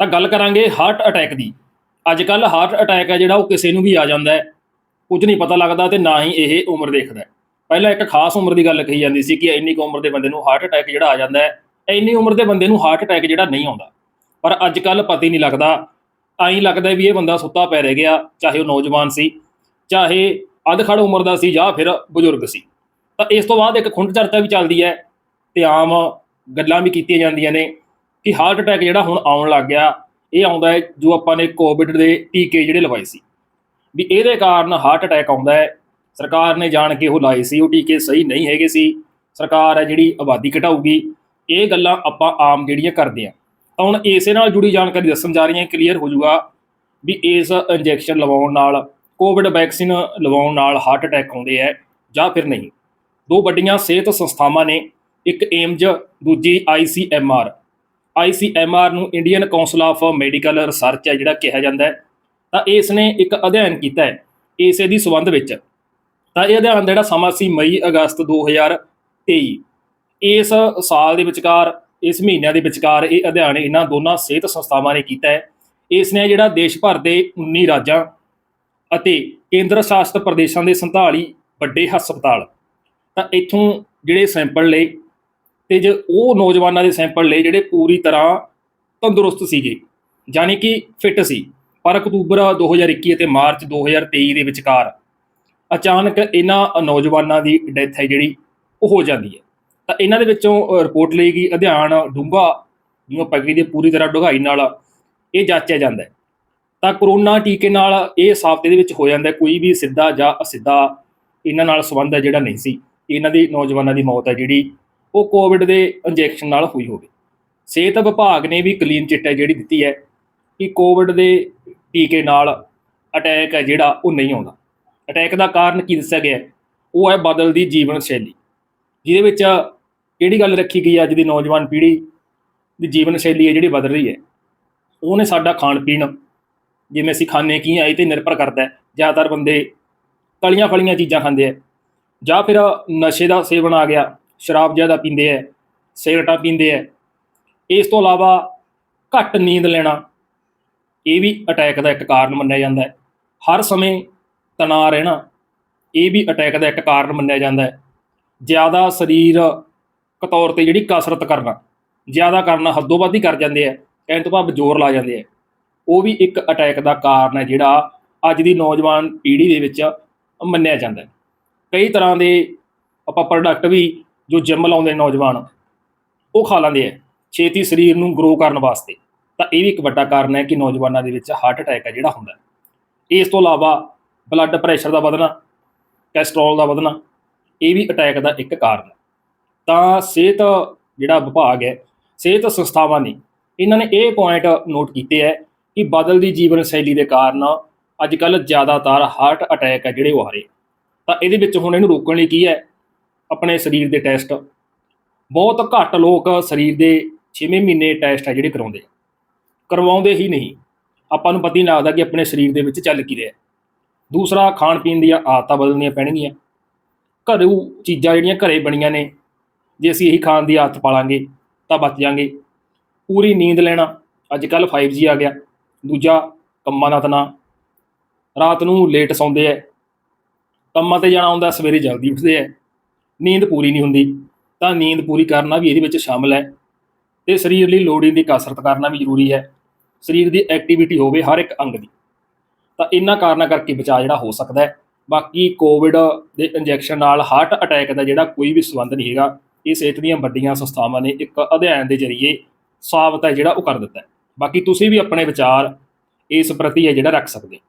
ਤਾਂ ਗੱਲ ਕਰਾਂਗੇ ਹਾਰਟ ਅਟੈਕ ਦੀ। ਅੱਜ ਕੱਲ ਹਾਰਟ ਅਟੈਕ ਹੈ ਜਿਹੜਾ, ਉਹ ਕਿਸੇ ਨੂੰ ਵੀ ਆ ਜਾਂਦਾ ਹੈ। ਕੁਝ ਨਹੀਂ ਪਤਾ ਲੱਗਦਾ ਤੇ ਨਾ ਹੀ ਇਹ ਉਮਰ ਦੇਖਦਾ ਪਹਿਲਾਂ ਇੱਕ ਖਾਸ ਉਮਰ ਦੀ ਗੱਲ ਕਹੀ ਜਾਂਦੀ ਸੀ ਕਿ ਇੰਨੀ ਕੁ ਉਮਰ ਦੇ ਬੰਦੇ ਨੂੰ ਹਾਰਟ ਅਟੈਕ ਜਿਹੜਾ ਆ ਜਾਂਦਾ ਹੈ ਇੰਨੀ ਉਮਰ ਦੇ ਬੰਦੇ ਨੂੰ ਹਾਰਟ ਅਟੈਕ ਜਿਹੜਾ ਨਹੀਂ ਆਉਂਦਾ। ਪਰ ਅੱਜ ਕੱਲ ਪਤਾ ਹੀ ਨਹੀਂ ਲੱਗਦਾ। ਐਂ ਲੱਗਦਾ ਵੀ ਇਹ ਬੰਦਾ ਸੁੱਤਾ ਪੈ ਰਹਿ ਗਿਆ, ਚਾਹੇ ਉਹ ਨੌਜਵਾਨ ਸੀ, ਚਾਹੇ ਅਧਖੜ ਉਮਰ ਦਾ ਸੀ ਜਾਂ ਫਿਰ ਬਜ਼ੁਰਗ ਸੀ। ਤਾਂ ਇਸ ਤੋਂ ਬਾਅਦ ਇੱਕ ਖੁੰਡ ਚਰਚਾ ਵੀ ਚੱਲਦੀ ਹੈ ਤੇ ਆਮ ਗੱਲਾਂ ਵੀ ਕੀਤੀਆਂ ਜਾਂਦੀਆਂ ਨੇ। ਕਿ ਹਾਰਟ ਅਟੈਕ ਜਿਹੜਾ ਹੁਣ ਆਉਣ ਲੱਗ ਗਿਆ, ਇਹ ਆਉਂਦਾ ਹੈ ਜੋ ਆਪਾਂ ਨੇ ਕੋਵਿਡ ਦੇ ਟੀਕੇ ਜਿਹੜੇ ਲਵਾਏ ਸੀ। ਵੀ ਇਹਦੇ ਕਾਰਨ ਹਾਰਟ ਅਟੈਕ ਆਉਂਦਾ ਹੈ। ਸਰਕਾਰ ਨੇ ਜਾਣ ਕੇ ਉਹ ਲਾਏ ਸੀ, ਉਹ ਟੀਕੇ ਸਹੀ ਨਹੀਂ ਹੈਗੇ ਸੀ। ਸਰਕਾਰ ਹੈ ਜਿਹੜੀ ਆਬਾਦੀ ਘਟਾਊਗੀ। ਇਹ ਗੱਲਾਂ ਆਪਾਂ ਆਮ ਜਿਹੜੀਆਂ ਕਰਦੇ ਆ ਤਾਂ ਹੁਣ ਇਸੇ ਨਾਲ ਜੁੜੀ ਜਾਣਕਾਰੀ ਦੱਸਣ ਜਾ ਰਹੀਆਂ ਕਲੀਅਰ ਹੋ ਜਾਊਗਾ ਵੀ ਇਸ ਇੰਜੈਕਸ਼ਨ ਲਵਾਉਣ ਨਾਲ ਕੋਵਿਡ ਵੈਕਸੀਨ ਲਵਾਉਣ ਨਾਲ ਹਾਰਟ ਅਟੈਕ ਆਉਂਦੇ ਹੈ ਜਾਂ ਫਿਰ ਨਹੀਂ। ਦੋ ਵੱਡੀਆਂ ਸਿਹਤ ਸੰਸਥਾਵਾਂ ਨੇ, ਇੱਕ ਏਮਜ, ਦੂਜੀ ਆਈਸੀਐਮਆਰ ਆਈਸੀਐਮਆਰ ਨੂੰ Indian council of medical research ਹੈ, ਜਿਹੜਾ ਕਿਹਾ ਜਾਂਦਾ ਹੈ। ਤਾਂ ਇਸ ਨੇ ਇੱਕ ਅਧਿਐਨ ਕੀਤਾ ਹੈ, ਇਸੇ ਦੀ ਸੰਬੰਧ ਵਿੱਚ। ਤਾਂ ਇਹ ਅਧਿਐਨ ਦਾ ਜਿਹੜਾ ਸਮਾਂ ਸੀ ਮਈ ਅਗਸਤ 2023 ਇਸ ਸਾਲ ਦੇ ਵਿਚਕਾਰ, ਇਸ ਮਹੀਨਿਆਂ ਦੇ ਵਿਚਕਾਰ ਇਹ ਅਧਿਐਨ ਇਹਨਾਂ ਦੋਨਾਂ ਸਿਹਤ ਸੰਸਥਾਵਾਂ ਨੇ ਕੀਤਾ ਹੈ। ਇਸ ਨੇ ਜਿਹੜਾ ਦੇਸ਼ ਭਰ ਦੇ 19 ਰਾਜਾਂ ਅਤੇ ਕੇਂਦਰ ਸ਼ਾਸਿਤ ਪ੍ਰਦੇਸ਼ਾਂ ਦੇ 47 ਵੱਡੇ ਹਸਪਤਾਲ। ਤਾਂ ਇੱਥੋਂ ਜਿਹੜੇ ਸੈਂਪਲ ਲਏ ਤੇ ਜੇ ਉਹ ਨੌਜਵਾਨਾਂ ਦੇ ਸੈਂਪਲ ਲਏ ਜਿਹੜੇ ਪੂਰੀ ਤਰ੍ਹਾਂ ਤੰਦਰੁਸਤ ਸੀਗੇ ਯਾਨੀ ਕਿ ਫਿੱਟ ਸੀ, ਪਰ ਅਕਤੂਬਰ 2021 ਅਤੇ ਮਾਰਚ 2023 ਦੇ ਵਿਚਕਾਰ ਅਚਾਨਕ ਇਹਨਾਂ ਨੌਜਵਾਨਾਂ ਦੀ ਡੈਥ ਹੈ ਜਿਹੜੀ, ਉਹ ਹੋ ਜਾਂਦੀ ਹੈ। ਤਾਂ ਇਹਨਾਂ ਦੇ ਵਿੱਚੋਂ ਰਿਪੋਰਟ ਲਈ ਗਈ ਅਧਿਐਨ ਡੂੰਘਾ, ਜਿਵੇਂ ਪਗੜੀ ਦੇ ਪੂਰੀ ਤਰ੍ਹਾਂ ਡੂੰਘਾਈ ਨਾਲ ਇਹ ਜਾਂਚਿਆ ਜਾਂਦਾ ਹੈ। ਤਾਂ ਕਰੋਨਾ ਟੀਕੇ ਨਾਲ ਇਹ ਸਾਬਤ ਦੇ ਵਿੱਚ ਹੋ ਜਾਂਦਾ ਕੋਈ ਵੀ ਸਿੱਧਾ ਜਾਂ ਅਸਿੱਧਾ ਇਹਨਾਂ ਨਾਲ ਸੰਬੰਧ ਹੈ ਜਿਹੜਾ ਨਹੀਂ ਸੀ। ਇਹਨਾਂ ਦੀ ਨੌਜਵਾਨਾਂ ਦੀ ਮੌਤ ਹੈ ਜਿਹੜੀ ਉਹ ਕੋਵਿਡ ਦੇ ਇੰਜੈਕਸ਼ਨ ਨਾਲ ਹੋਈ ਹੋਵੇ। ਸਿਹਤ ਵਿਭਾਗ ਨੇ ਵੀ ਕਲੀਨ ਚਿੱਟ ਹੈ ਜਿਹੜੀ ਦਿੱਤੀ ਹੈ ਕਿ ਕੋਵਿਡ ਦੇ ਟੀਕੇ ਨਾਲ ਅਟੈਕ ਹੈ ਜਿਹੜਾ ਉਹ ਨਹੀਂ ਆਉਂਦਾ। ਅਟੈਕ ਦਾ ਕਾਰਨ ਕੀ ਦੱਸਿਆ ਗਿਆ ਉਹ ਹੈ ਬਦਲਦੀ ਜੀਵਨ ਸ਼ੈਲੀ, ਜਿਹਦੇ ਵਿੱਚ ਕਿਹੜੀ ਗੱਲ ਰੱਖੀ ਗਈ ਅੱਜ ਦੀ ਨੌਜਵਾਨ ਪੀੜ੍ਹੀ? ਦੀ ਜੀਵਨ ਸ਼ੈਲੀ ਹੈ ਜਿਹੜੀ ਬਦਲ ਰਹੀ ਹੈ। ਉਹਨੇ ਸਾਡਾ ਖਾਣ ਪੀਣ, ਜਿਵੇਂ ਅਸੀਂ ਖਾਣੇ ਕੀ ਆ ਇਹ ਤੇ ਨਿਰਭਰ ਕਰਦਾ ਹੈ। ਜ਼ਿਆਦਾਤਰ ਬੰਦੇ ਤਲੀਆਂ ਫਲੀਆਂ ਚੀਜ਼ਾਂ ਖਾਂਦੇ ਆ ਜਾਂ ਫਿਰ ਨਸ਼ੇ ਦਾ ਸੇਵਨ ਆ ਗਿਆ। ਸ਼ਰਾਬ ਜ਼ਿਆਦਾ ਪੀਂਦੇ ਆ ਸਿਗਰਟਾਂ ਪੀਂਦੇ ਆ ਇਸ ਤੋਂ ਇਲਾਵਾ ਘੱਟ ਨੀਂਦ ਲੈਣਾ, ਇਹ ਵੀ ਅਟੈਕ ਦਾ ਇੱਕ ਕਾਰਨ ਮੰਨਿਆ ਜਾਂਦਾ ਹੈ ਹਰ ਸਮੇਂ ਤਣਾਅ ਰਹਿਣਾ, ਇਹ ਵੀ ਅਟੈਕ ਦਾ ਇੱਕ ਕਾਰਨ ਮੰਨਿਆ ਜਾਂਦਾ ਹੈ ਜ਼ਿਆਦਾ ਸਰੀਰਕ ਤੌਰ ਤੇ ਜਿਹੜੀ ਕਸਰਤ ਕਰਨਾ, ਜ਼ਿਆਦਾ ਕਰਨਾ ਹੱਦੋਂ ਵੱਧ ਹੀ ਕਰ ਜਾਂਦੇ ਆ ਕਹਿਣ ਤੋਂ ਭਾਵ ਜ਼ੋਰ ਲਾ ਜਾਂਦੇ ਆ ਉਹ ਵੀ ਇੱਕ ਅਟੈਕ ਦਾ ਕਾਰਨ ਹੈ ਜਿਹੜਾ ਅੱਜ ਦੀ ਨੌਜਵਾਨ ਪੀੜ੍ਹੀ ਦੇ ਵਿੱਚ ਮੰਨਿਆ ਜਾਂਦਾ ਹੈ ਕਈ ਤਰ੍ਹਾਂ ਦੇ ਆਪਾਂ ਪ੍ਰੋਡਕਟ ਵੀ ਜੋ ਜਿਮ ਲਾਉਂਦੇ ਨੌਜਵਾਨ, ਉਹ ਖਾ ਲੈਂਦੇ ਆ। ਛੇਤੀ ਸਰੀਰ ਨੂੰ ਗਰੋ ਕਰਨ ਵਾਸਤੇ। ਤਾਂ ਇਹ ਵੀ ਇੱਕ ਵੱਡਾ ਕਾਰਨ ਹੈ ਕਿ ਨੌਜਵਾਨਾਂ ਦੇ ਵਿੱਚ ਹਾਰਟ ਅਟੈਕ ਹੈ ਜਿਹੜਾ ਹੁੰਦਾ ਇਸ ਤੋਂ ਇਲਾਵਾ ਬਲੱਡ ਪ੍ਰੈਸ਼ਰ ਦਾ ਵਧਣਾ ਕੈਸਟਰੋਲ ਦਾ ਵਧਣਾ, ਇਹ ਵੀ ਅਟੈਕ ਦਾ ਇੱਕ ਕਾਰਨ ਹੈ। ਤਾਂ ਸਿਹਤ ਜਿਹੜਾ ਵਿਭਾਗ ਹੈ, ਸਿਹਤ ਸੰਸਥਾਵਾਂ ਨੇ ਇਹਨਾਂ ਨੇ ਇਹ ਪੁਆਇੰਟ ਨੋਟ ਕੀਤੇ ਹੈ ਕਿ ਬਦਲਦੀ ਜੀਵਨ ਸ਼ੈਲੀ ਦੇ ਕਾਰਨ ਅੱਜ ਕੱਲ ਜ਼ਿਆਦਾਤਰ ਹਾਰਟ ਅਟੈਕ ਹੈ ਜਿਹੜੇ ਉਹ ਆ ਰਹੇ। ਤਾਂ ਇਹਦੇ ਵਿੱਚ ਹੁਣ ਇਹਨੂੰ ਰੋਕਣ ਲਈ ਕੀ ਹੈ? ਆਪਣੇ ਸਰੀਰ ਦੇ ਟੈਸਟ। ਬਹੁਤ ਘੱਟ ਲੋਕ ਸਰੀਰ ਦੇ 6ਵੇਂ ਮਹੀਨੇ ਟੈਸਟ ਹੈ ਜਿਹੜੇ ਕਰਾਉਂਦੇ ਕਰਵਾਉਂਦੇ ਹੀ ਨਹੀਂ। ਆਪਾਂ ਨੂੰ ਪਤਾ ਹੀ ਨਹੀਂ ਲੱਗਦਾ ਕਿ ਆਪਣੇ ਸਰੀਰ ਦੇ ਵਿੱਚ ਚੱਲ ਕੀ ਰਿਹਾ। ਦੂਸਰਾ, ਖਾਣ ਪੀਣ ਦੀਆਂ ਆਦਤਾਂ ਬਦਲਣੀਆਂ ਪੈਣਗੀਆਂ। ਘਰੂ ਚੀਜ਼ਾਂ ਜਿਹੜੀਆਂ ਘਰੇ ਬਣੀਆਂ ਨੇ, ਜੇ ਅਸੀਂ ਇਹੀ ਖਾਣ ਦੀ ਆਦਤ ਪਾਲਾਂਗੇ, ਤਾਂ ਬਚ ਜਾਾਂਗੇ। ਪੂਰੀ ਨੀਂਦ ਲੈਣਾ। ਅੱਜ ਕੱਲ 5G ਆ ਗਿਆ। ਦੂਜਾ, ਕੰਮਾਂ ਦਾ ਤਣਾ ਰਾਤ ਨੂੰ ਲੇਟ ਸੌਂਦੇ ਐ। ਕੰਮਾਂ ਤੇ ਜਾਣਾ ਹੁੰਦਾ, ਸਵੇਰੇ ਜਲਦੀ ਉੱਠਦੇ ਐ। ਨੀਂਦ ਪੂਰੀ ਨਹੀਂ ਹੁੰਦੀ, ਤਾਂ ਨੀਂਦ ਪੂਰੀ ਕਰਨਾ ਵੀ ਇਹਦੇ ਵਿੱਚ ਸ਼ਾਮਲ ਹੈ ਤੇ ਸਰੀਰ ਲਈ ਲੋੜੀਂਦੀ ਕਸਰਤ ਕਰਨਾ ਵੀ ਜ਼ਰੂਰੀ ਹੈ, ਸਰੀਰ ਦੀ ਐਕਟੀਵਿਟੀ ਹੋਵੇ ਹਰ ਇੱਕ ਅੰਗ ਦੀ, ਤਾਂ ਇਹਨਾਂ ਕਾਰਨਾਂ ਕਰਕੇ ਬਚਾਅ ਜਿਹੜਾ ਹੋ ਸਕਦਾ ਹੈ, ਬਾਕੀ ਕੋਵਿਡ ਦੇ ਇੰਜੈਕਸ਼ਨ ਨਾਲ ਹਾਰਟ ਅਟੈਕ ਦਾ ਜਿਹੜਾ ਕੋਈ ਵੀ ਸੰਬੰਧ ਨਹੀਂ ਹੈਗਾ, ਇਹ ਸਿਹਤ ਦੀਆਂ ਵੱਡੀਆਂ ਸੰਸਥਾਵਾਂ ਨੇ ਇੱਕ ਅਧਿਐਨ ਦੇ ਜ਼ਰੀਏ ਸਾਬਤ ਹੈ ਜਿਹੜਾ ਉਹ ਕਰ ਦਿੱਤਾ ਹੈ, ਬਾਕੀ ਤੁਸੀਂ ਵੀ ਆਪਣੇ ਵਿਚਾਰ ਇਸ ਪ੍ਰਤੀ ਹੈ ਜਿਹੜਾ ਰੱਖ ਸਕਦੇ ਹੋ।